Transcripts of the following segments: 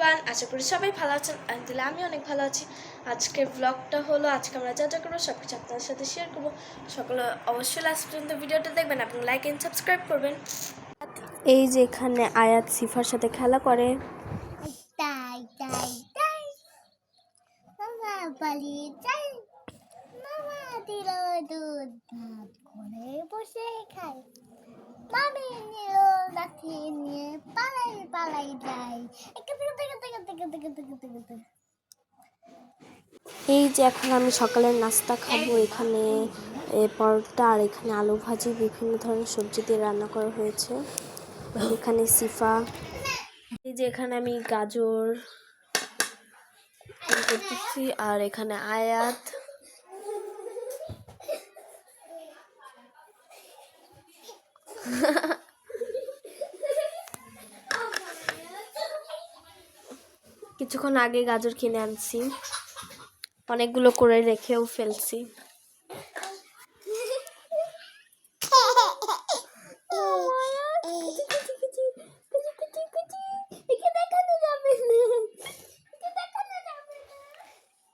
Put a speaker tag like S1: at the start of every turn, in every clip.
S1: Everyone আশা করি সবাই ভালো আছেন। আলহামদুলিল্লাহ আমি অনেক ভালো আছি। আজকের ব্লগটা হলো, আজকে আমরা যা যা করব সব কিছু আপনাদের সাথে শেয়ার করব। সকলে অবশ্যই লাস্ট পর্যন্ত ভিডিওটা দেখবেন, আপনি লাইক অ্যান্ড সাবস্ক্রাইব করবেন। এই যে এখানে আয়াত সিফার সাথে খেলা করে। এই যে এখন আমি সকালের নাস্তা খাব, এখানে পরোটা আর এখানে আলু ভাজি, বিভিন্ন ধরনের সবজি দিয়ে রান্না করা হয়েছে। এখানে সিফা, এই যে এখানে আমি গাজর করতেছি আর এখানে আয়াত। কিছুক্ষণ আগে গাজর কিনে আনছি। অনেকগুলো করে রেখেও ফেলছি।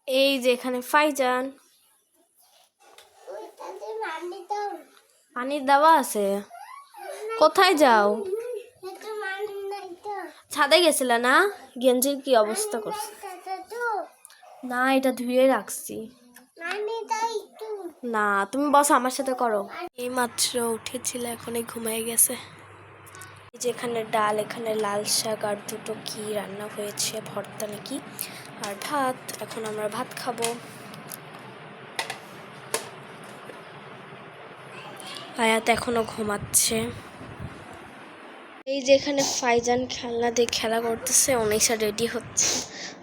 S1: এই যে এখানে ফাইজান। পানির দাওয়া আছে। কোথায় যাও? ছাদে গেছিলে না? গেঞ্জির কি অবস্থা করছে? না, এটা ধুয়ে রাখছি। না, তুমি বস আমার সাথে করো। এই মাত্র উঠেছিল, এখনই ঘুমাই গেছে। এই যে এখানে ডাল, এখানে লাল শাক আর দুটো কি রান্না হয়েছে, ভর্তা নাকি? আর ভাত, এখন আমরা ভাত খাব। আয়াত এখনও ঘুমাচ্ছে। এই যে এখানে ফাইজান খেলনা দিয়ে খেলা করতেছে, অনিশা রেডি হচ্ছে।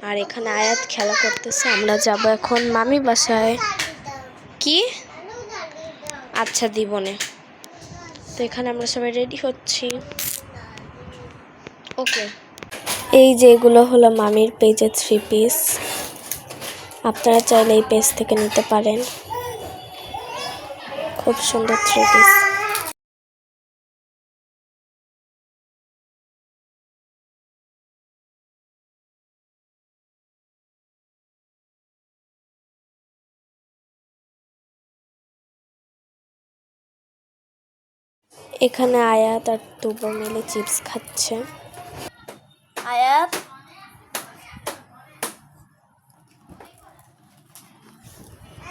S1: আর এখানে আয়াত খেলা করতেছে, আমরা যাব এখন মামি বাসায়। কি? আচ্ছা দিবনে। তো এখানে আমরা সবাই রেডি হচ্ছি। ওকে। এই যে এগুলো হলো মামির পেজে থ্রি পিস আপনারা চাইলে এই পেজ থেকে নিতে পারেন। খুব সুন্দর থ্রি পিস এখানে আয়াত আর তুবো মিলে চিপস খাচ্ছে। আয়াত?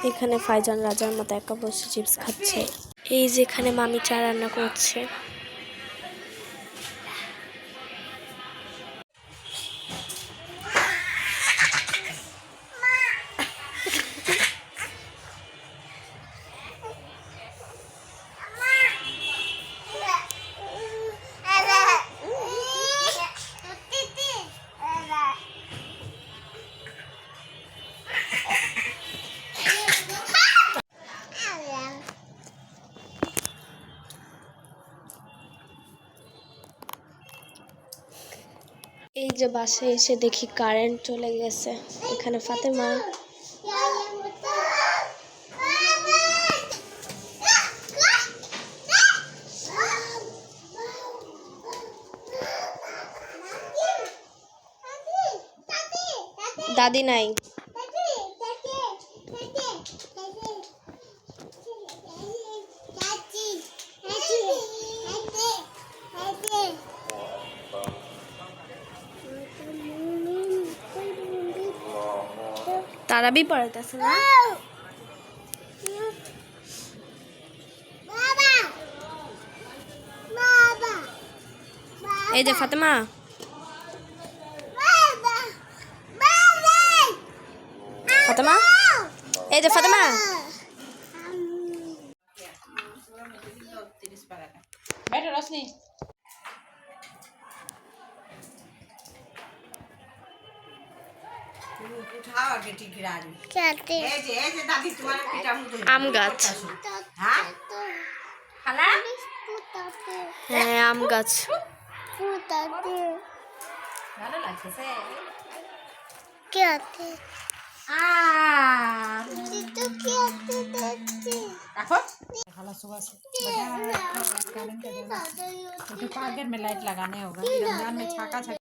S1: এখানে ফাইজান রাজার মতো একা বসে চিপস খাচ্ছে। এই যেখানে মামি চা রান্না করছে। এই যে বাসে এসে দেখি কারেন্ট চলে গেছে। এখানে ফাতেমা। দাদি নাই। তারাবি পড়াইতেছে না? এই যে ফাতেমা। ফাতেমা? এই যে ফাতেমা।
S2: বেটা রশনি। উঠাও আগে ঠিক রাজি এই যে এই যে দাদি তোমার পিঠা মুটো
S1: আম গাছ
S2: হ্যাঁ খালা
S1: হ্যাঁ আম গাছ
S2: ভালো লাগছে
S3: Quédate.
S2: আর
S3: Tito, quédate.
S2: রাখো खाला सुबह से बजा गार्डन के
S3: Quédate.
S2: छोटे पार्कर में लाइट लगाने होगा रमजान में छाका छाका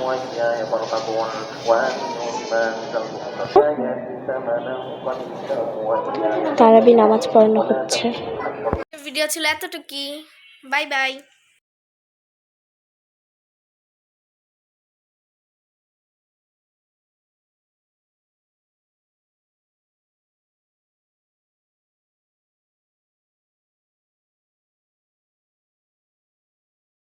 S4: وإياي فارهبون وآمنوا بما أنزلت آياتي ثمنا قليلا وإياي
S1: তারাবি নামাজ পড়ানো হচ্ছে ভিডিও ছিল এতটুকুই বাই বাই